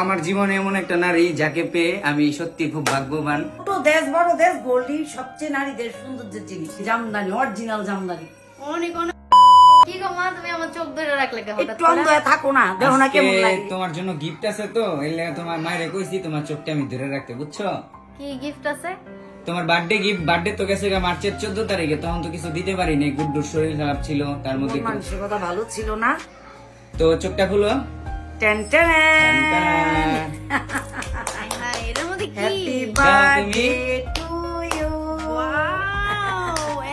আমার জীবনে এমন একটা নারী যাকে পেয়ে আমি সত্যি খুব ভাগ্যবান। ছোট দেশ বড় দেশ গোল্ডি সবচেয়ে নারীদের সৌন্দর্যের জিনিস জামদানি অরিজিনাল জামদানি। অনেক অনেক কি গো মা তুমি আমার চোখ ধরে রাখলে কে হঠাৎ একটু অন্ধ হয়ে থাকো না দেখো না কেমন আজকে লাগে। তোমার জন্য গিফট আছে তো তোমার মায়ের কইছি তোমার চোখটা আমি ধরে রাখতে বুঝছ? কি গিফট আছে? তোমার বার্থডে গিফট বার্থডে তো গেছে মার্চের চোদ্দ তারিখে তখন তো কিছু দিতে পারিনি গুড্ডুর শরীর খারাপ ছিল তার মধ্যে ভালো ছিল না। তো চোখটা খুলো। Ten ten. হাই হাই মধ্যে কি? হ্যাপি বার্থডে টু ইউ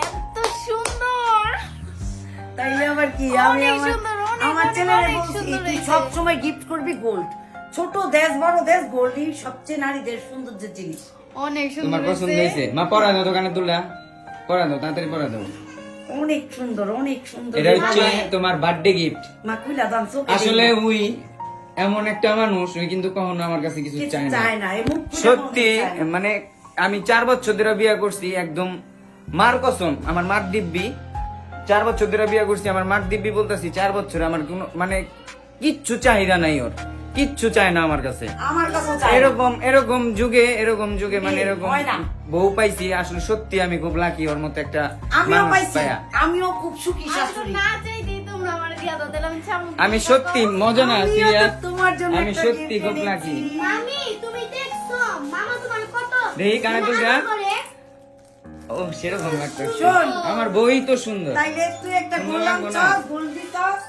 এত সুন্দর। তাইলে আবার কি? আমি আমার আমার তুই সব সময় গিফট করবি গোল্ড ছোট দেশ বড় দেশ গোল্ডই সবচেয়ে নারীদের সৌন্দর্যের জিনিস। অনেক সুন্দর তোমার পছন্দ হয়েছে। হয়েছে? মা পড়া দাও দোকানে তুলা। পড়া দাও তাড়াতাড়ি পড়া দাও। অনেক সুন্দর অনেক সুন্দর। এটা হচ্ছে তোমার বার্থডে গিফট মা কুইলা দাম আসলে উই এমন একটা মানুষ উই কিন্তু কখনো আমার কাছে কিছু চায় না। সত্যি। মানে আমি চার বছর ধরে বিয়ে করছি একদম মার কসম আমার মার দিব্যি। চার বছর ধরে বিয়ে করছি আমার মার দিব্যি বলতেছি চার বছর আমার কোনো মানে কিচ্ছু চাহিদা নাই ওর। কিচ্ছু চায় না আমার কাছে। আমার কাছে চায় না। এরকম এরকম যুগে এরকম যুগে মানে বিয়ে এরকম হয় না। বউ পাইছি আসলে সত্যি আমি খুব লাকি ওর মতো একটা আমিও মানুষ পাইছি। পাইয়া। আমিও খুব সুখী আসলে শাশুড়ি। না চাইতেই তোমরা আমার দিয়া দাও তাহলে আমি আমি সত্যি মজা না আমিও তো সিরিয়াস। তোমার জন্য আমি একটা সত্যি gift খুব এনেছি। লাকি মামি তুমি দেখছ? মামা তোমার কত? দেখি কানে তুলটা করে। ও সেরকম লাগতো শোন। আমার বই তো সুন্দর। তাইলে তুই একটা গোলাম লাগবো না? গোল দিতস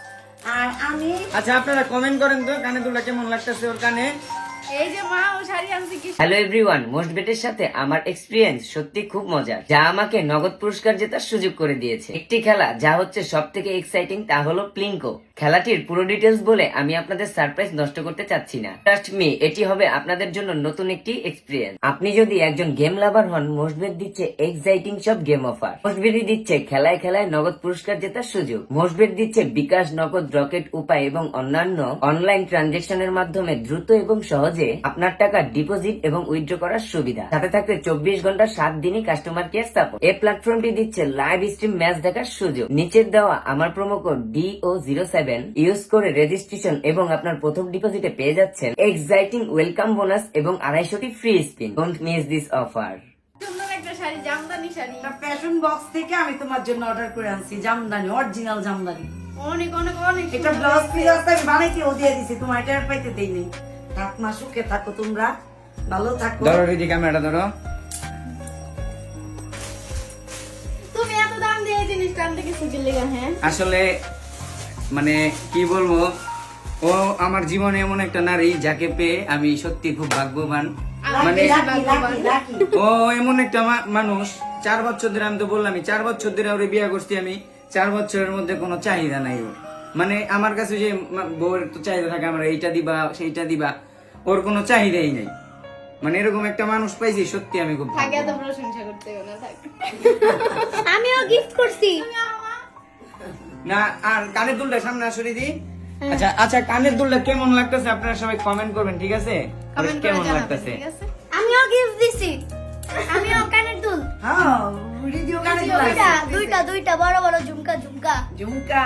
আর আমি আচ্ছা আপনারা কমেন্ট করেন তো কানে দুলা কেমন লাগতেছে ওর কানে? এই যে মা ও শাড়ি আনছে কি হ্যালো এভরিওয়ান মোস্ট বেটের সাথে আমার এক্সপিরিয়েন্স সত্যি খুব মজার যা আমাকে নগদ পুরস্কার জেতার সুযোগ করে দিয়েছে। একটি খেলা যা হচ্ছে সব থেকে এক্সাইটিং তা হলো প্লিঙ্কো খেলাটির পুরো ডিটেলস বলে আমি আপনাদের সারপ্রাইজ নষ্ট করতে চাচ্ছি না। ট্রাস্ট মি এটি হবে আপনাদের জন্য নতুন একটি এক্সপিরিয়েন্স আপনি যদি একজন গেম লাভার হন মোস্টবেট দিচ্ছে এক্সাইটিং সব গেম অফার মোস্টবেটই দিচ্ছে খেলায় খেলায় নগদ পুরস্কার জেতার সুযোগ। মোস্টবেট দিচ্ছে বিকাশ নগদ রকেট উপায় এবং অন্যান্য অনলাইন ট্রানজেকশনের মাধ্যমে দ্রুত এবং সহজে আপনার টাকা ডিপোজিট এবং উইথড্র করার সুবিধা। সাথে থাকতে চব্বিশ ঘণ্টা সাত দিনই কাস্টমার কেয়ার সাপোর্ট এই প্ল্যাটফর্মটি দিচ্ছে লাইভ স্ট্রিম ম্যাচ দেখার সুযোগ। নিচের দেওয়া আমার promo code D O zero seven use করে রেজিস্ট্রেশন এবং আপনার প্রথম ডিপোজিটে পেয়ে যাচ্ছেন এক্সাইটিং ওয়েলকাম বোনাস এবং আড়াইশোটি free spin don't miss this offer sari Jamdani sari. Fashion box থেকে আমি তোমার জন্য অর্ডার করে আনছি জামদানি অরিজিনাল জামদানি। অনেক অনেক অনেক এটা ব্লাউজ পিস আছে আমি বানাইতে ও দিয়ে দিছি তোমার এটা পাইতে দেই থাক না সুখে থাকো তোমরা ভালো থাকো। ধরো রিদি ক্যামেরাটা ধরো। তুমি এত দাম দিয়ে জিনিসটা আনতে কিছু কিনলে হ্যাঁ? আসলে মানে কি বলব ও আমার জীবনে এমন একটা নারী যাকে পেয়ে আমি সত্যি খুব ভাগ্যবান। মানে ও এমন একটা মানুষ চার বছর ধরে আমি তো বললাম চার বছর ধরে ওরে বিয়ে করছি আমি চার বছরের মধ্যে কোনো চাহিদা নাই ওর। মানে আমার কাছে যে বউয়ের তো চাহিদা থাকে আমার এইটা দিবা সেইটা দিবা ওর কোনো চাহিদাই নাই। মানে এরকম একটা মানুষ পাইছি সত্যি আমি খুব থাকে এত ভাগ্যবান। প্রশংসা করতে হবে আমিও গিফট করছি। না আর কানের দুলটা সামনে আসলে দি আচ্ছা আচ্ছা কানের দুলটা কেমন লাগতেছে? আপনারা সবাই কমেন্ট করবেন ঠিক আছে? কেমন লাগতেছে? আমিও গিফট দিছি। আমিও কানের দুল। হ্যাঁ দুইটা দুইটা বড় বড় ঝুমকা ঝুমকা। ঝুমকা।